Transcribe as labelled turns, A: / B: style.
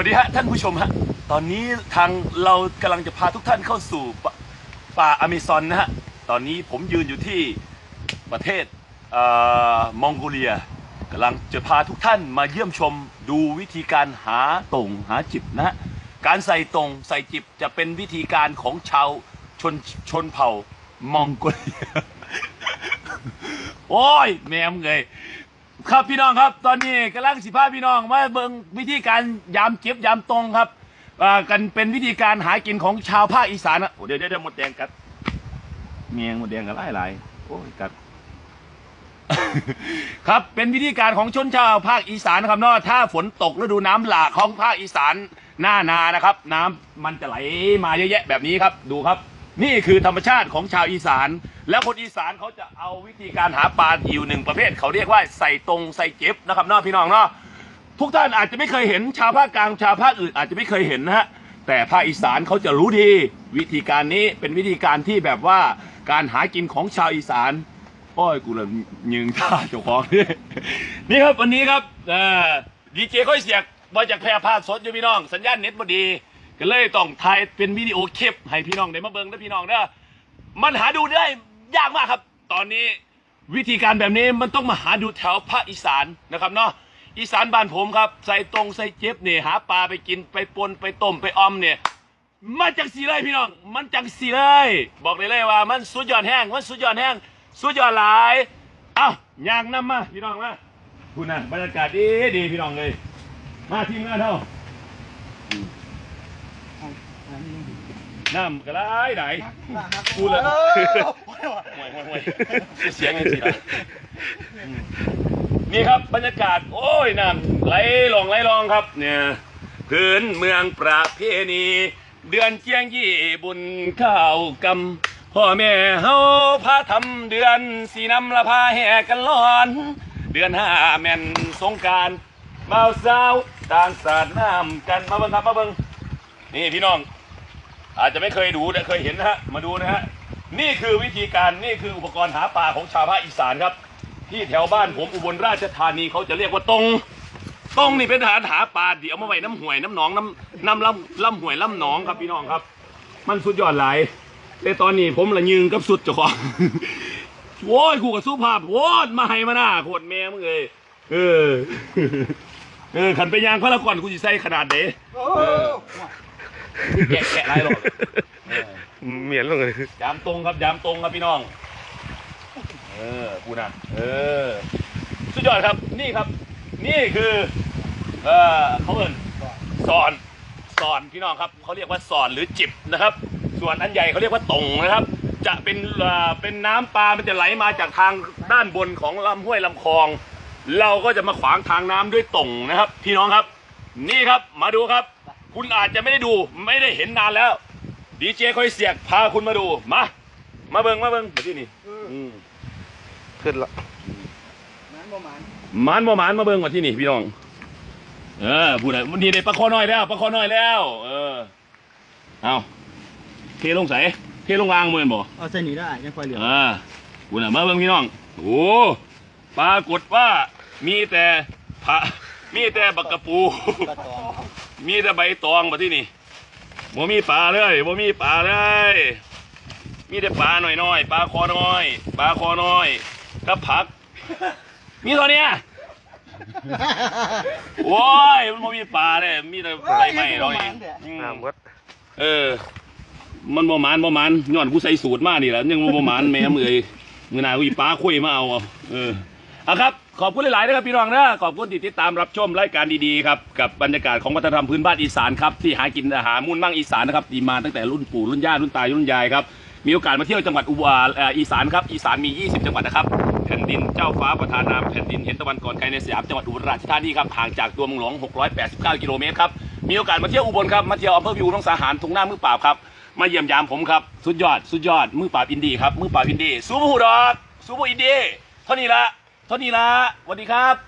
A: วัสดีฮะท่านผู้ชมฮะ ตอนนี้ทางเรากำลังจะพาทุกท่านเข้าสู่ป่าป่าอเมซอนนะฮะ ตอนนี้ผมยืนอยู่ที่ประเทศเอ่อมองโกเลียกำลังจะพาทุกท่านมาเยี่ยมชมดูวิธีการหาตรงหาจิบนะฮะ การใส่ตรงใส่จิบจะเป็นวิธีการของชาวชนชนเผ่ามองโกเลีย โอ้ยแมมเลย ครับพี่น้องครับ ตอนนี้กำลังสิพาพี่น้องมาเบิ่งวิธีการยามเจ็บยามตรงครับอ่ากันเป็นวิธีการหากินของชาวภาคอีสานนะโอ้เดี๋ยวเดี๋ยวเดี๋ยวหมดแดงกัดเมียงหมดแดงกันไล่ไล่โอ้ยกัด ครับเป็นวิธีการของชนชาวภาคอีสานนะครับเนาะถ้าฝนตกฤดูน้ำหลากของภาคอีสานหน้านานะครับ น้ำมันจะไหลมาเยอะแยะแบบนี้ครับดูครับ นี่คือธรรมชาติของชาวอีสาน แล้วคนอีสานเขาจะเอาวิธีการหาปลาอยู่หนึ่งประเภท เขาเรียกว่าใส่ตรงใส่เจ็บนะครับเนาะพี่น้องเนาะทุกท่านอาจจะไม่เคยเห็นชาวภาคกลางชาวภาคอื่นอาจจะไม่เคยเห็นนะฮะแต่ภาคอีสานเขาจะรู้ดี วิธีการนี้เป็นวิธีการที่แบบว่าการหากินของชาวอีสานโอ้ยกูเลยยิงท่าเจ้าของนี่นี่ครับวันนี้ครับดีเจค่อยเสียกมาจากแพร่ภาพสดอยู่พี่น้อง สัญญาณเน็ตบดี ก็เลยต้องถ่ายเป็นวิดีโอคลิปให้พี่น้องได้มาเบิ่งนะพี่น้องเด้อมันหาดูได้ยากมากครับ ตอนนี้วิธีการแบบนี้มันต้องมาหาดูแถวภาคอีสานนะครับเนาะอีสานบ้านผมครับใส่ตรงใส่เจ็บเนี่ยหาปลาไปกินไปปนไปต้มไปออมเนี่ยมาจากสีเลยพี่น้อง มันจากสีเลยบอกเลยเลยว่ามันสุดยอดแห้งมันสุดยอดแห้งสุดยอดหลายเอ้าย่างน้ำมาพี่น้องมาคุณน่ะบรรยากาศดีดีพี่น้องเลย มาทีมงานเท่า น้ำกระไรไหนกูเลยห่วยห่วยห่วยเสียงไงสิล่ะอืมนี่ครับบรรยากาศ โอ้ยน้ำไหลลองไหลลองครับ เนี่ยพื้นเมืองประเพณี เดือนเจียงยี่บุญข้าวกำพ่อแม่เฮาพาทำเดือนสีน้ำละพาแห่กันร้อน เดือนห้าแม่นสงกรารเมาสาวต่างสาดน้ำกันมาเบิ่งครับมาเบิ่งนี่พี่น้อง อาจจะไม่เคยดูแต่เคยเห็นนะฮะมาดูนะฮะนี่คือวิธีการนี่คืออุปกรณ์หาปลาของชาวภาคอีสานครับ ที่แถวบ้านผมอุบลราชธานีเขาจะเรียกว่าตรงตรงนี่เป็นฐานหาปลาเดี๋ยวมาไว้น้ำห่วยน้ำหนองน้ำน้ำลำลำห่วยลำหนองครับพี่น้องครับ มันสุดยอดหลายแต่ตอนนี้ผมละยืงกับสุดเจ้าของโว้ยกูกับสุภาพโว้ยมาให้มาหน้าโคตรแม่มึงเลยเออเออขันไปยางพระละก่อนกูจะใส่ขนาดเด๋เออแกะแกะไรหรอกเออ
B: เหมียนลงเลย
A: ยามตรงครับยามตรงครับพี่น้อง เออกูนะเออ สุดยอดครับนี่ครับ นี่คือ เออเขาเอินสอนสอนพี่น้องครับเขาเรียกว่าสอนหรือจิบนะครับ ส่วนอันใหญ่เขาเรียกว่าตงนะครับ จะเป็นเอ่อเป็นน้ำปลามันจะไหลมาจากทางด้านบนของลำห้วยลำคลอง เราก็จะมาขวางทางน้ำด้วยตงนะครับ พี่น้องครับ นี่ครับมาดูครับ คุณอาจจะไม่ได้ดูไม่ได้เห็นนานแล้ว ดีเจคอยเสียกพาคุณมาดู มา มาเบิงมาเบิงมาที่นี่อืม
B: ขึ้นละ
A: หมานบ่หมานมาเบิงมาที่นี่พี่น้อง เออพูดอะไรวันนี้ได้ปลาคอน้อยแล้วปลาคอน้อยแล้ว เออ เอาเทลงใส่เทลงวางมือบ่
C: เอาเส้นนี้ได้ยังไฟเหลือง
A: อ่าพูดอะไรมาเบิงพี่น้อง โอ้ปรากฏว่ามีแต่ผะมีแต่บักกะปู
C: กระตอง
A: มีแต่ใบตองมาที่นี่บ่มีปลาเลยบ่มีปลาเลย มีแต่ปลาหน่อยๆปลาคอน้อย ปลาคอน้อยกับผัก มีเท่านี้โอ้ยมันบ่มีปลาเลยมีแต่ใบไม้เนาะนี่อืม
B: น้ำวัด
A: เออ มันบ่หมานบ่หมานย้อนกูใส่สูตรมานี่แหละยังบ่หมานแม่มือเอ้ยมือหน้ากูอีปลาคุยมาเอาเอาเออ เอาครับ ขอบคุณหลาย ๆ นะครับพี่น้องนะขอบคุณที่ติดตามรับชมรายการดี ๆ ครับกับบรรยากาศของวัฒนธรรมพื้นบ้านอีสานครับที่หากินอาหารมุ่นมั่งอีสานนะครับดีมาตั้งแต่รุ่นปู่รุ่นย่ารุ่นตารุ่นยายครับมีโอกาสมาเที่ยวจังหวัดอุบลอ่ออีสานครับอีสานมี 20 จังหวัดนะครับแผ่นดินเจ้าฟ้าประธานนาแผ่นดินเห็นตะวันก่อนไกลในสยามจังหวัดอุบลราชธานีครับห่างจากตัวเมืองหลวง 689 กิโลเมตรครับมีโอกาสมาเที่ยวอุบลครับมาเที่ยวอำเภอวิวน้องสาหารทุ่งหน้ามือเปล่าครับมาเยี่ยมยามผมครับสุดยอดสุดยอดมือปราบอินดี้ครับมือปราบอินดี้สู้ผู้ดอกสู้ผู้อินดี้เท่านี้ละ เท่านี้ละสวัสดีครับ